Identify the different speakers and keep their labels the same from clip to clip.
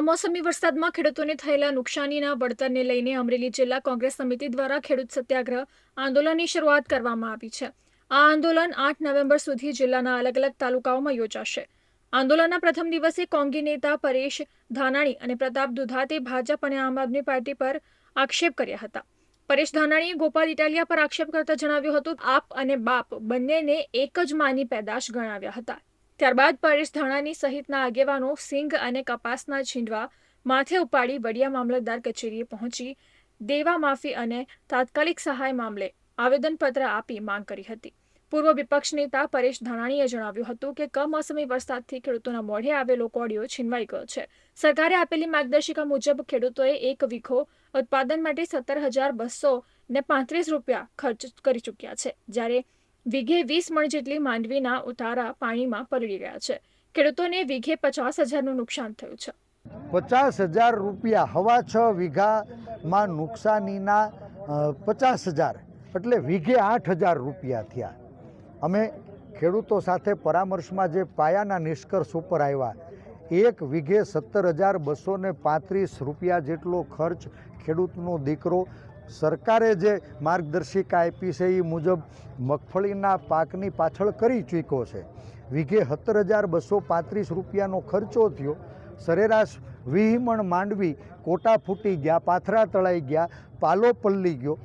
Speaker 1: કમોસમી વરસાદમાં ખેડૂતોને થયેલા નુકસાનીના વળતરને લઈને અમરેલી જિલ્લા કોંગ્રેસ સમિતિ દ્વારા ખેડૂત સત્યાગ્રહ આંદોલનની શરૂઆત કરવામાં આવી છે. આ આંદોલન આઠ નવેમ્બર સુધી જિલ્લાના અલગ અલગ તાલુકાઓમાં યોજાશે. આંદોલનના પ્રથમ દિવસે કોંગી નેતા પરેશ ધાનાણી અને પ્રતાપ દુધાતે ભાજપ અને આમ આદમી પાર્ટી પર આક્ષેપ કર્યા હતા. પરેશ ધાનાણીએ ગોપાલ ઇટાલિયા પર આક્ષેપ કરતા જણાવ્યું હતું, આપ અને બાપ બંનેને એક જ માની પેદાશ ગણાવ્યા હતા. ત્યારબાદ પરેશ ધાણાની સહિતના આગેવાનો સિંગ અને કપાસના છીંડવા માથે ઉપાડી વડિયા મામલતદાર કચેરીએ પહોંચી દેવા માફી અને તાત્કાલિક સહાય મામલે આવેદનપત્ર આપી માંગ કરી હતી. પૂર્વ વિપક્ષ નેતા પરેશ ધાણાણીએ જણાવ્યું હતું કે, કમોસમી વરસાદથી ખેડૂતોના મોઢે આવેલો કોડિયો છીનવાઈ ગયો છે. સરકારે આપેલી માર્ગદર્શિકા મુજબ ખેડૂતોએ એક વીઘો ઉત્પાદન માટે સત્તર હજાર બસો ને પાંત્રીસ રૂપિયા ખર્ચ કરી ચૂક્યા છે. જ્યારે વીઘે વીસ મણ જેટલી માંડવીના ઉતારા પાણીમાં પલળી ગયા છે. ખેડૂતોને વીઘે પચાસ હજારનું નુકસાન થયું છે.
Speaker 2: પચાસ હજાર રૂપિયા હવા છ વીઘામાં નુકસાનીના પચાસ હજાર એટલે વીઘે આઠ હજાર રૂપિયા થયા. અમે ખેડૂતો સાથે પરામર્શમાં જે પાયાના નિષ્કર્ષ ઉપર આવ્યા, એક વીઘે સત્તર હજાર બસો પાંત્રીસ રૂપિયા જેટલો ખર્ચ ખેડૂતનો દીકરો સરકારે જે માર્ગદર્શિકા આપી છે એ મુજબ મગફળીના પાકની પાછળ કરી ચૂક્યો છે. વીઘે સત્તર હજાર બસો પાંત્રીસ રૂપિયાનો ખર્ચો થયો. સરેરાશ વિહીમણ માંડવી કોટા ફૂટી ગયા, પાથરા તળાઈ ગયા, પાલો પલ્લી ગયો.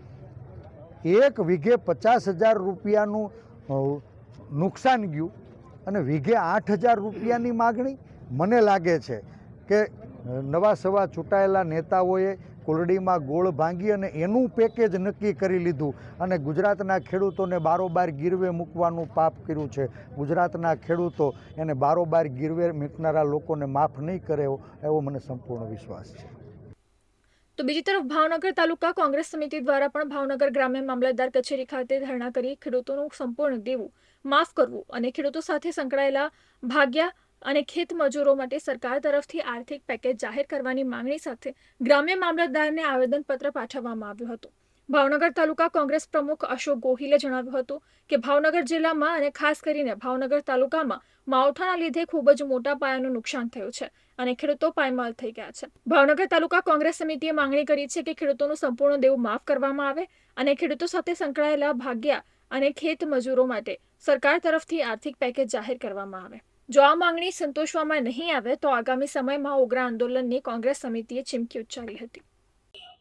Speaker 2: એક વીઘે પચાસ હજાર રૂપિયાનું નુકસાન ગયું અને વીઘે આઠ હજાર રૂપિયાની માગણી. મને લાગે છે કે નવા સવા ચૂંટાયેલા નેતાઓએ કોલડીમાં ગોળ ભાંગી અને એનું પેકેજ નક્કી કરી લીધું. અને ગુજરાતના ખેડૂતોને બારોબાર ગીરવે મૂકવાનું પાપ કર્યું છે. ગુજરાતના ખેડૂતો એને બારોબાર ગીરવે મૂકનારા લોકોને માફ નહીં કરે એવો મને સંપૂર્ણ વિશ્વાસ છે.
Speaker 1: તો બીજી તરફ ભાવનગર તાલુકા કોંગ્રેસ સમિતિ દ્વારા પણ ભાવનગર ગ્રામ્ય મામલતદાર કચેરી ખાતે ધરણા કરી ખેડૂતોનું સંપૂર્ણ દેવું માફ કરવું અને ખેડૂતો સાથે સંકળાયેલા ભાગ્યા અને ખેત મજૂરો માટે સરકાર તરફથી આર્થિક પેકેજ જાહેર કરવાની માંગણી સાથે ગ્રામ્ય મામલતદારને આવેદનપત્ર પાઠવવામાં આવ્યું હતું. ભાવનગર તાલુકા કોંગ્રેસ પ્રમુખ અશોક ગોહિલે જણાવ્યું હતું કે ભાવનગર જિલ્લામાં અને ખાસ કરીને ભાવનગર તાલુકામાં માવઠાના લીધે ખૂબ જ મોટા પાયાનું નુકસાન થયું છે અને ખેડૂતો પાયમાલ થઈ ગયા છે. ભાવનગર તાલુકા કોંગ્રેસ સમિતિએ માંગણી કરી છે કે ખેડૂતોનું સંપૂર્ણ દેવું માફ કરવામાં આવે અને ખેડૂતો સાથે સંકળાયેલા ભાગ્યા અને ખેત મજૂરો માટે સરકાર તરફથી આર્થિક પેકેજ જાહેર કરવામાં આવે. જો આ માંગણી સંતોષવામાં નહીં આવે, તો આગામી સમયમાં ઉગ્ર આંદોલનની કોંગ્રેસ સમિતિએ ચીમકી ઉચ્ચારી હતી.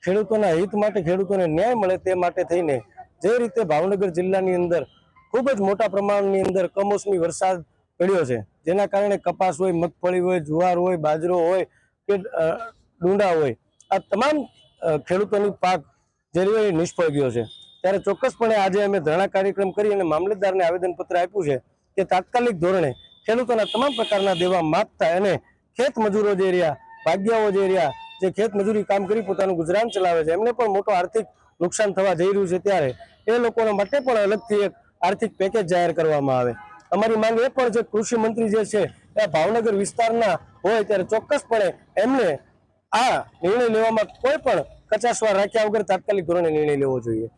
Speaker 3: ખેડૂતોના હિત માટે ખેડૂતોને ન્યાય મળે તે માટે થઈને જે રીતે ભાવનગર જિલ્લાની અંદર ખૂબ જ મોટા પ્રમાણની અંદર કમોસમી વરસાદ પડ્યો છે, જેના કારણે કપાસ હોય, મગફળી હોય, જુવાર હોય, બાજરો હોય કે ડુંડા હોય, આ તમામ ખેડૂતોની પાક જે રહ્યો નિષ્ફળ ગયો છે. ત્યારે ચોક્કસપણે આજે અમે ધરણા કાર્યક્રમ કરી અને મામલતદારને આવેદનપત્ર આપ્યું છે કે તાત્કાલિક ધોરણે ખેડૂતોના તમામ પ્રકારના દેવા માપતા અને ખેત મજૂરો જે રહ્યા, ભાગ્યાઓ જે રહ્યા, જે ખેત મજૂરી કામ કરી પોતાનું ગુજરાન ચલાવે છે, એમને પણ મોટો આર્થિક નુકસાન થવા જઈ રહ્યું છે ત્યારે એ લોકોના માટે પણ અલગથી એક આર્થિક પેકેજ જાહેર કરવામાં આવે. અમારી માંગ એ પણ છે કૃષિ મંત્રી જે છે, એ ભાવનગર વિસ્તારના હોય ત્યારે ચોક્કસપણે એમને આ નિર્ણય લેવામાં કોઈ પણ કચાસવાર રાખ્યા વગર તાત્કાલિક ધોરણે નિર્ણય લેવો જોઈએ.